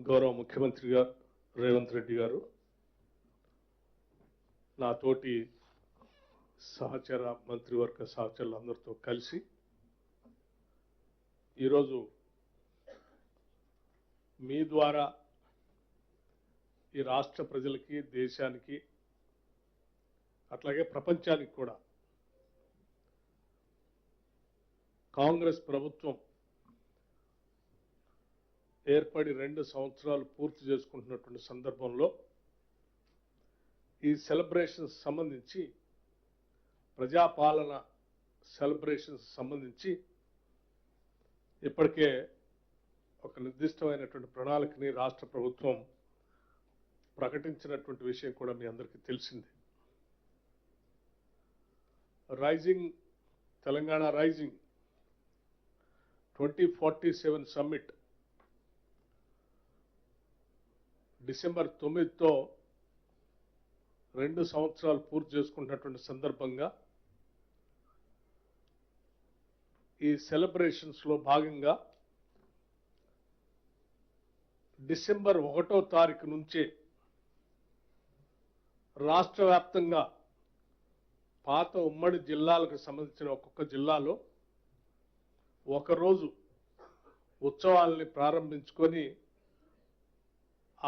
గౌరవ ముఖ్యమంత్రి గారు రేవంత్ రెడ్డి గారు నాతోటి సహచర మంత్రివర్గ సహచరులందరితో కలిసి ఈరోజు మీ ద్వారా ఈ రాష్ట్ర ప్రజలకి దేశానికి అట్లాగే ప్రపంచానికి కూడా కాంగ్రెస్ ప్రభుత్వం ఏర్పడి రెండు సంవత్సరాలు పూర్తి చేసుకుంటున్నటువంటి సందర్భంలో ఈ సెలబ్రేషన్స్ సంబంధించి ప్రజాపాలన సెలబ్రేషన్స్ సంబంధించి ఇప్పటికే ఒక నిర్దిష్టమైనటువంటి ప్రణాళికని రాష్ట్ర ప్రభుత్వం ప్రకటించినటువంటి విషయం కూడా మీ అందరికీ తెలిసింది. Rising Telangana rising twenty forty seven summit December తొమ్మిదితో రెండు సంవత్సరాలు పూర్తి చేసుకుంటున్నటువంటి సందర్భంగా ఈ సెలబ్రేషన్స్లో భాగంగా డిసెంబర్ ఒకటో తారీఖు నుంచే రాష్ట్ర వ్యాప్తంగా పాత ఉమ్మడి జిల్లాలకు సంబంధించిన ఒక్కొక్క జిల్లాలో ఒకరోజు ఉత్సవాల్ని ప్రారంభించుకొని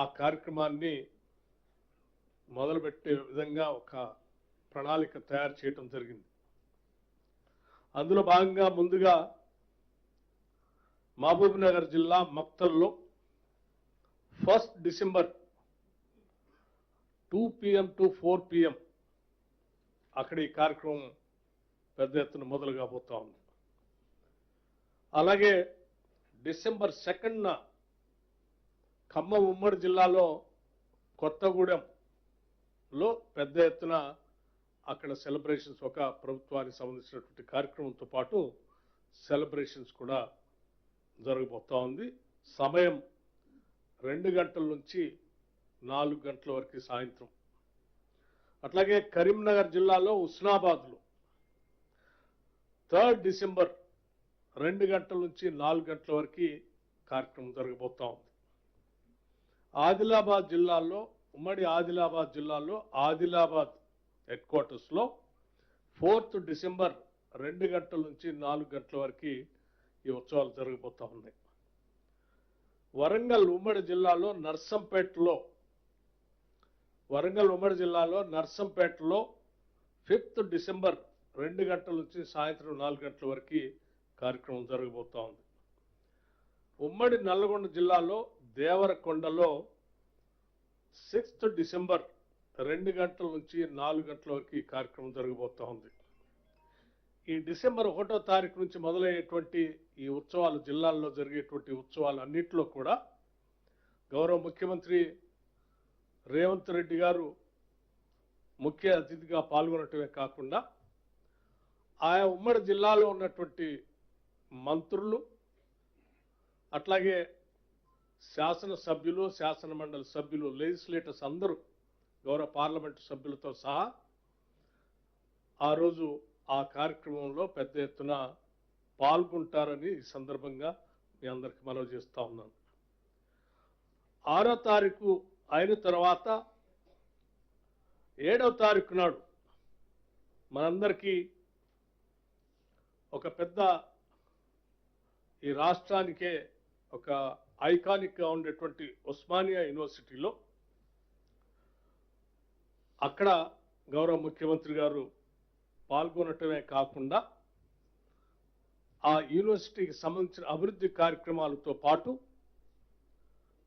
ఆ కార్యక్రమాన్ని మొదలుపెట్టే విధంగా ఒక ప్రణాళిక తయారు చేయటం జరిగింది. అందులో భాగంగా ముందుగా మహబూబ్నగర్ జిల్లా మక్తల్లో first December two PM to four PM అక్కడ ఈ కార్యక్రమం పెద్ద ఎత్తున మొదలు కాబోతా ఉంది. అలాగే డిసెంబర్ సెకండ్న ఖమ్మం ఉమ్మడి జిల్లాలో కొత్తగూడెంలో పెద్ద ఎత్తున అక్కడ సెలబ్రేషన్స్ ఒక ప్రభుత్వానికి సంబంధించినటువంటి కార్యక్రమంతో పాటు సెలబ్రేషన్స్ కూడా జరగబోతా ఉంది. సమయం రెండు గంటల నుంచి నాలుగు గంటల వరకు సాయంత్రం. అట్లాగే కరీంనగర్ జిల్లాలో ఉస్నాబాద్లో థర్డ్ డిసెంబర్ రెండు గంటల నుంచి నాలుగు గంటల వరకు కార్యక్రమం జరగబోతా ఉంది. ఆదిలాబాద్ జిల్లాలో ఉమ్మడి ఆదిలాబాద్ జిల్లాలో ఆదిలాబాద్ హెడ్ క్వార్టర్స్లో ఫోర్త్ డిసెంబర్ రెండు గంటల నుంచి నాలుగు గంటల వరకు ఈ ఉత్సవాలు జరగబోతూ ఉన్నాయి. వరంగల్ ఉమ్మడి జిల్లాలో నర్సంపేటలో వరంగల్ ఉమ్మడి జిల్లాలో నర్సంపేటలో ఫిఫ్త్ డిసెంబర్ రెండు గంటల నుంచి సాయంత్రం నాలుగు గంటల వరకు కార్యక్రమం జరగబోతా ఉంది. ఉమ్మడి నల్లగొండ జిల్లాలో దేవరకొండలో సిక్స్త్ డిసెంబర్ రెండు గంటల నుంచి నాలుగు గంటలకి కార్యక్రమం జరగబోతూ ఉంది. ఈ డిసెంబర్ ఒకటో తారీఖు నుంచి మొదలయ్యేటువంటి ఈ ఉత్సవాలు జిల్లాల్లో జరిగేటువంటి ఉత్సవాలు అన్నింటిలో కూడా గౌరవ ముఖ్యమంత్రి రేవంత్ రెడ్డి గారు ముఖ్య అతిథిగా పాల్గొనటమే కాకుండా ఆయా ఉమ్మడి జిల్లాలో ఉన్నటువంటి మంత్రులు అట్లాగే శాసన సభ్యులు శాసన మండలి సభ్యులు లెజిస్లేటర్స్ అందరూ గౌరవ పార్లమెంటు సభ్యులతో సహా ఆ రోజు ఆ కార్యక్రమంలో పెద్ద ఎత్తున పాల్గొంటారని ఈ సందర్భంగా మీ అందరికి మనవి చేస్తూ ఉన్నాను. ఆరో తారీఖు అయిన తర్వాత ఏడవ తారీఖు నాడు మనందరికీ ఒక పెద్ద ఈ రాష్ట్రానికే ఒక ఐకానిక్గా ఉండేటువంటి ఉస్మానియా యూనివర్సిటీలో అక్కడ గౌరవ ముఖ్యమంత్రి గారు పాల్గొనటమే కాకుండా ఆ యూనివర్సిటీకి సంబంధించిన అభివృద్ధి కార్యక్రమాలతో పాటు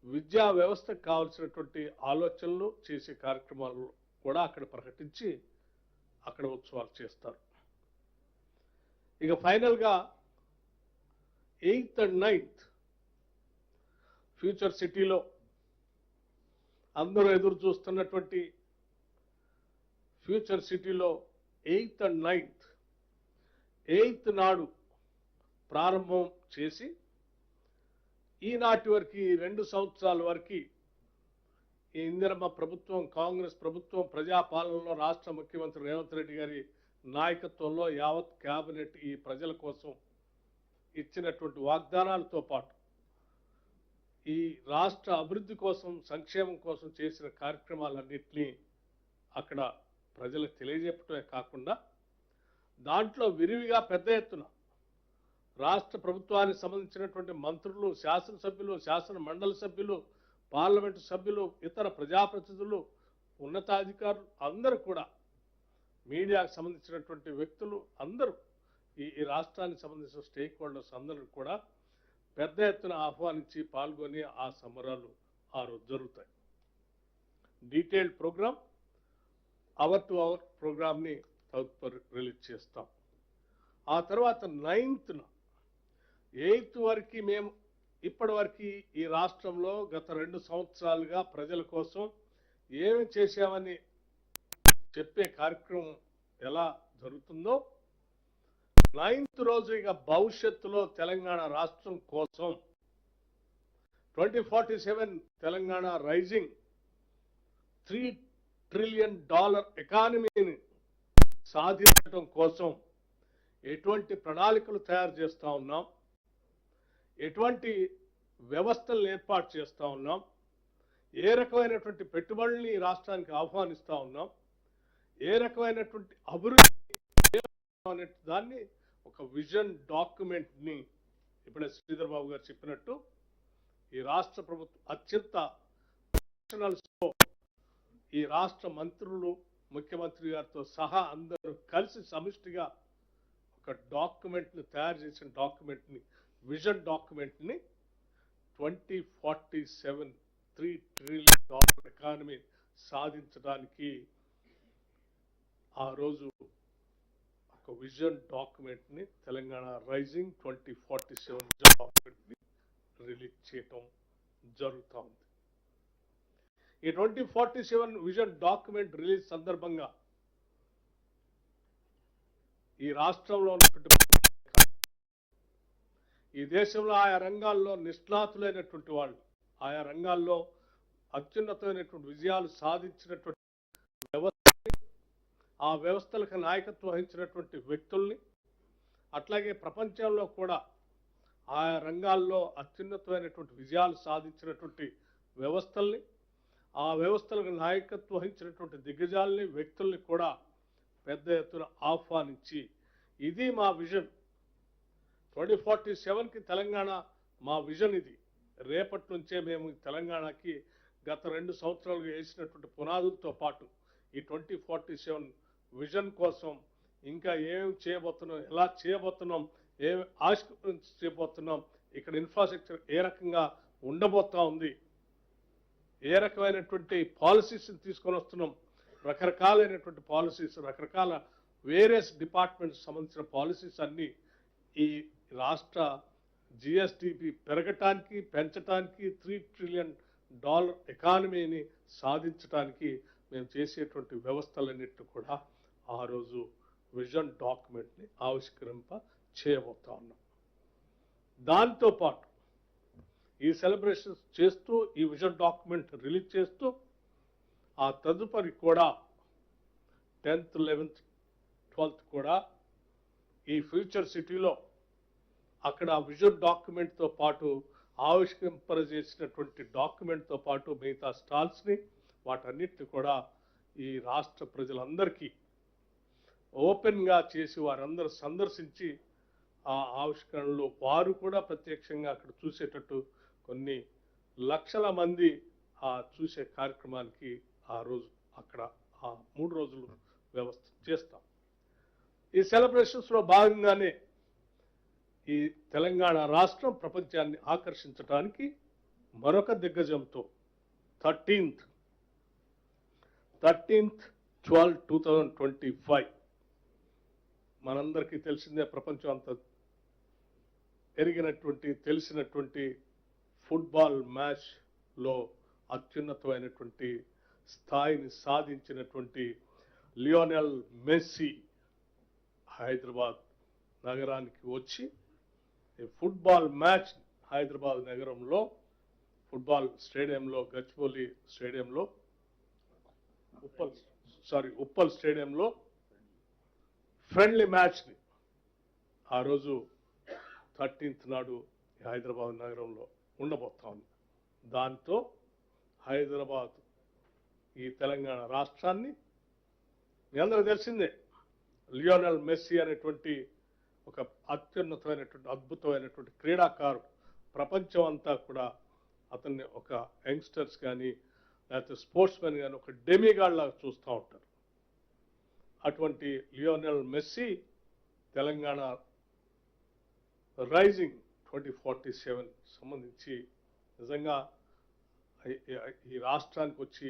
విద్యా వ్యవస్థకు కావాల్సినటువంటి ఆలోచనలు చేసే కార్యక్రమాలు కూడా అక్కడ ప్రకటించి అక్కడ ఉత్సవాలు చేస్తారు. ఇక ఫైనల్గా ఎయిత్ అండ్ నైన్త్ ఫ్యూచర్ సిటీలో అందరూ ఎదురు చూస్తున్నటువంటి ఫ్యూచర్ సిటీలో ఎయిత్ అండ్ నైన్త్ ఎయిత్ నాడు ప్రారంభం చేసి ఈనాటి వరకు ఈ రెండు సంవత్సరాల వరకు ఈ ఇందిరమ్మ ప్రభుత్వం కాంగ్రెస్ ప్రభుత్వం ప్రజాపాలనలో రాష్ట్ర ముఖ్యమంత్రి రేవంత్ రెడ్డి గారి నాయకత్వంలో యావత్ క్యాబినెట్ ఈ ప్రజల కోసం ఇచ్చినటువంటి వాగ్దానాలతో పాటు ఈ రాష్ట్ర అభివృద్ధి కోసం సంక్షేమం కోసం చేసిన కార్యక్రమాలన్నింటినీ అక్కడ ప్రజలకు తెలియజెప్పటమే కాకుండా దాంట్లో విరివిగా పెద్ద ఎత్తున రాష్ట్ర ప్రభుత్వానికి సంబంధించినటువంటి మంత్రులు శాసనసభ్యులు శాసన మండలి సభ్యులు పార్లమెంటు సభ్యులు ఇతర ప్రజాప్రతినిధులు ఉన్నతాధికారులు అందరూ కూడా మీడియాకు సంబంధించినటువంటి వ్యక్తులు అందరూ ఈ ఈ రాష్ట్రానికి సంబంధించిన స్టేక్ హోల్డర్స్ అందరూ కూడా పెద్ద ఎత్తున ఆహ్వానించి పాల్గొని ఆ సంబరాలు ఆ రోజు జరుగుతాయి. Detailed programme hour to hour ప్రోగ్రామ్ని తదుపరి రిలీజ్ చేస్తాం. ఆ తర్వాత నైన్త్న ఎయిత్ వరకు మేము ఇప్పటి వరకు ఈ రాష్ట్రంలో గత రెండు సంవత్సరాలుగా ప్రజల కోసం ఏమి చేశామని చెప్పే కార్యక్రమం ఎలా జరుగుతుందో నైన్త్ రోజు ఇక భవిష్యత్తులో తెలంగాణ రాష్ట్రం కోసం twenty forty seven Telangana rising three trillion dollar ఎకానమీని సాధించడం కోసం ఎటువంటి ప్రణాళికలు తయారు చేస్తూ ఉన్నాం. ఎటువంటి వ్యవస్థలను ఏర్పాటు చేస్తూ ఉన్నాం. ఏ రకమైనటువంటి పెట్టుబడుల్ని రాష్ట్రానికి ఆహ్వానిస్తూ ఉన్నాం. ఏ రకమైనటువంటి అభివృద్ధి అనే దాన్ని ఒక విజన్ డాక్యుమెంట్ని ఇప్పుడే శ్రీధర్ బాబు గారు చెప్పినట్టు ఈ రాష్ట్ర ప్రభుత్వం అత్యంత ప్రొఫెషనల్స్తో ఈ రాష్ట్ర మంత్రులు ముఖ్యమంత్రి గారితో సహా అందరూ కలిసి సమిష్టిగా ఒక డాక్యుమెంట్ని తయారు చేసిన డాక్యుమెంట్ని vision డాక్యుమెంట్ని twenty forty seven three trillion dollar economy సాధించడానికి ఆ రోజు యొక్క vision డాక్యుమెంట్ని Telangana rising twenty forty seven vision డాక్యుమెంట్ని release చేయటం జరుగుతూ ఉంది. ఈ twenty forty seven vision document release సందర్భంగా ఈ రాష్ట్రంలో ఈ దేశంలో ఆయా రంగాల్లో నిష్ణాతులైనటువంటి వాళ్ళు ఆయా రంగాల్లో అత్యున్నతమైనటువంటి విజయాలు సాధించినటువంటి ఆ వ్యవస్థలకు నాయకత్వం వహించినటువంటి వ్యక్తుల్ని అట్లాగే ప్రపంచంలో కూడా ఆయా రంగాల్లో అత్యున్నతమైనటువంటి విజయాలు సాధించినటువంటి వ్యవస్థల్ని ఆ వ్యవస్థలకు నాయకత్వం వహించినటువంటి దిగ్గజాలని వ్యక్తుల్ని కూడా పెద్ద ఎత్తున ఆహ్వానించి ఇది మా విజన్. ట్వంటీ ఫార్టీ సెవెన్కి తెలంగాణ మా విజన్ ఇది. రేపటి నుంచే మేము తెలంగాణకి గత రెండు సంవత్సరాలుగా వేసినటువంటి పునాదులతో పాటు ఈ ట్వంటీ ఫార్టీ సెవెన్ విజన్ కోసం ఇంకా ఏం చేయబోతున్నాం ఎలా చేయబోతున్నాం ఏం ఆవిష్కరించి చేయబోతున్నాం ఇక్కడ ఇన్ఫ్రాస్ట్రక్చర్ ఏ రకంగా ఉండబోతా ఉంది ఏ రకమైనటువంటి పాలసీస్ తీసుకొని వస్తున్నాం రకరకాలైనటువంటి పాలసీస్ రకరకాల వేరియస్ డిపార్ట్మెంట్స్ సంబంధించిన పాలసీస్ అన్నీ ఈ రాష్ట్ర జిఎస్డిపి పెరగటానికి పెంచటానికి త్రీ ట్రిలియన్ డాలర్ ఎకానమీని సాధించటానికి మేము చేసేటువంటి వ్యవస్థలన్నింటినీ కూడా ఆ రోజు విజన్ డాక్యుమెంట్ని ఆవిష్కరింప చేయబోతా ఉన్నాం. దాంతో పాటు ఈ సెలబ్రేషన్స్ చేస్తూ ఈ విజన్ డాక్యుమెంట్ రిలీజ్ చేస్తూ ఆ తదుపరి కూడా టెన్త్ లెవెన్త్ ట్వెల్త్ కూడా ఈ ఫ్యూచర్ సిటీలో అక్కడ ఆ విజన్ డాక్యుమెంట్తో పాటు ఆవిష్కరింపజేసినటువంటి డాక్యుమెంట్తో పాటు మిగతా స్టాల్స్ని వాటన్నిటిని కూడా ఈ రాష్ట్ర ప్రజలందరికీ ఓపెన్గా చేసి వారందరూ సందర్శించి ఆ ఆవిష్కరణలో వారు కూడా ప్రత్యక్షంగా అక్కడ చూసేటట్టు కొన్ని లక్షల మంది ఆ చూసే కార్యక్రమానికి ఆ రోజు అక్కడ ఆ మూడు రోజులు వ్యవస్థ చేస్తాం. ఈ సెలబ్రేషన్స్లో భాగంగానే ఈ తెలంగాణ రాష్ట్రం ప్రపంచాన్ని ఆకర్షించడానికి మరొక దిగ్గజంతో thirteenth thirteenth twelve two thousand twenty five మనందరికీ తెలిసిందే ప్రపంచం అంతా ఎరిగినటువంటి తెలిసినటువంటి ఫుట్బాల్ మ్యాచ్లో అత్యున్నతమైనటువంటి స్థాయిని సాధించినటువంటి లియోనెల్ మెస్సీ హైదరాబాద్ నగరానికి వచ్చి ఫుట్బాల్ మ్యాచ్ హైదరాబాద్ నగరంలో ఫుట్బాల్ స్టేడియంలో గచ్చిబౌలి స్టేడియంలో ఉప్పల్ సారీ ఉప్పల్ స్టేడియంలో ఫ్రెండ్లీ మ్యాచ్ని ఆ రోజు థర్టీన్త్ నాడు ఈ హైదరాబాద్ నగరంలో ఉండబోతా ఉంది దాంతో హైదరాబాద్ ఈ తెలంగాణ రాష్ట్రాన్ని మీ అందరూ తెలిసిందే. లియోనల్ మెస్సీ అనేటువంటి ఒక అత్యున్నతమైనటువంటి అద్భుతమైనటువంటి క్రీడాకారుడు ప్రపంచం అంతా కూడా అతన్ని ఒక యంగ్స్టర్స్ కానీ లేకపోతే స్పోర్ట్స్ మెన్ కానీ ఒక డెమిగాడ్ లాగా చూస్తూ ఉంటారు. అటువంటి Lionel Messi Telangana rising twenty forty seven సంబంధించి నిజంగా ఈ- రాష్ట్రానికి వచ్చి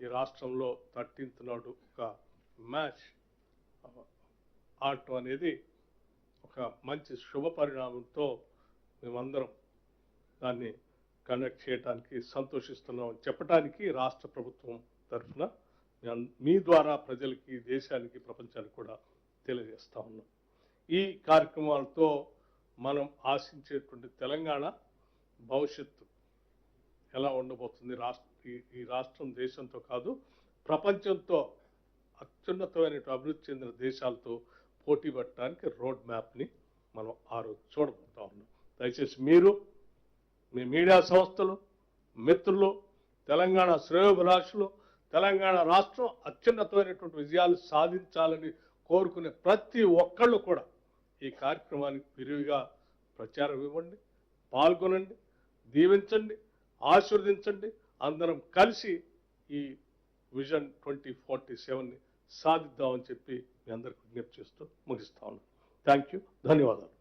ఈ రాష్ట్రంలో థర్టీన్త్ నాడు ఒక మ్యాచ్ ఆడటం అనేది ఒక మంచి శుభ పరిణామంతో మేమందరం దాన్ని కండక్ట్ చేయడానికి సంతోషిస్తున్నాం అని చెప్పడానికి రాష్ట్ర ప్రభుత్వం తరఫున మీ ద్వారా ప్రజలకి దేశానికి ప్రపంచానికి కూడా తెలియజేస్తా ఉన్నాం. ఈ కార్యక్రమాలతో మనం ఆశించేటువంటి తెలంగాణ భవిష్యత్తు ఎలా ఉండబోతుంది? రాష్ట్ర ఈ- ఈ రాష్ట్రం దేశంతో కాదు ప్రపంచంతో అత్యున్నతమైన అభివృద్ధి చెందిన దేశాలతో పోటీ పడటానికి రోడ్ మ్యాప్ని మనం ఆ రోజు చూడబోతా ఉన్నాం. దయచేసి మీరు మీ మీడియా సంస్థలు మిత్రులు తెలంగాణ శ్రేయోభిలాషులు తెలంగాణ రాష్ట్రం అత్యున్నతమైనటువంటి విజయాలు సాధించాలని కోరుకునే ప్రతి ఒక్కళ్ళు కూడా ఈ కార్యక్రమానికి విరివిగా ప్రచారం ఇవ్వండి పాల్గొనండి దీవించండి ఆశీర్వదించండి. అందరం కలిసి ఈ విజన్ ట్వంటీ ఫార్టీ సెవెన్ని సాధిద్దామని చెప్పి మీ అందరికి విజ్ఞప్తి చేస్తూ ముగిస్తా ఉన్నాను థ్యాంక్ యూ. ధన్యవాదాలు.